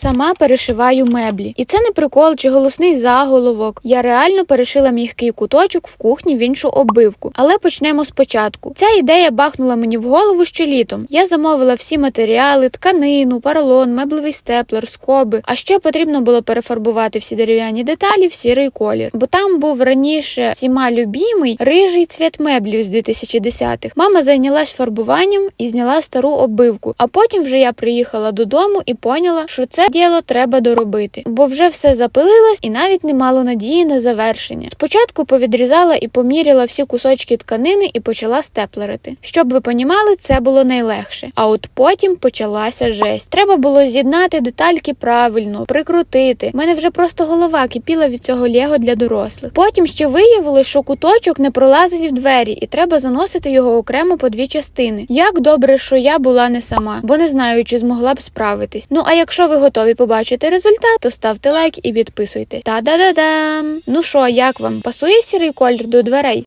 Сама перешиваю меблі. І це не прикол чи голосний заголовок. Я реально перешила м'який куточок в кухні в іншу оббивку. Але почнемо спочатку. Ця ідея бахнула мені в голову ще літом. Я замовила всі матеріали, тканину, поролон, меблевий степлер, скоби. А ще потрібно було перефарбувати всі дерев'яні деталі в сірий колір. Бо там був раніше всіма любімий рижий цвіт меблів з 2010-х. Мама зайнялась фарбуванням і зняла стару оббивку. А потім вже я приїхала додому і поняла, що це діло треба доробити, бо вже все запилилось і навіть не мало надії на завершення. Спочатку повідрізала і поміряла всі кусочки тканини і почала степлерити. Щоб ви понімали, це було найлегше. А от потім почалася жесть. Треба було з'єднати детальки правильно, прикрутити. У мене вже просто голова кипіла від цього лего для дорослих. Потім ще виявилось, що куточок не пролазить в двері, і треба заносити його окремо по дві частини. Як добре, що я була не сама, бо не знаю, чи змогла б справитись. Ну а якщо ви готові побачити результат, то ставте лайк і підписуйте. Та-да-да-дам! Ну що, як вам? Пасує сірий колір до дверей?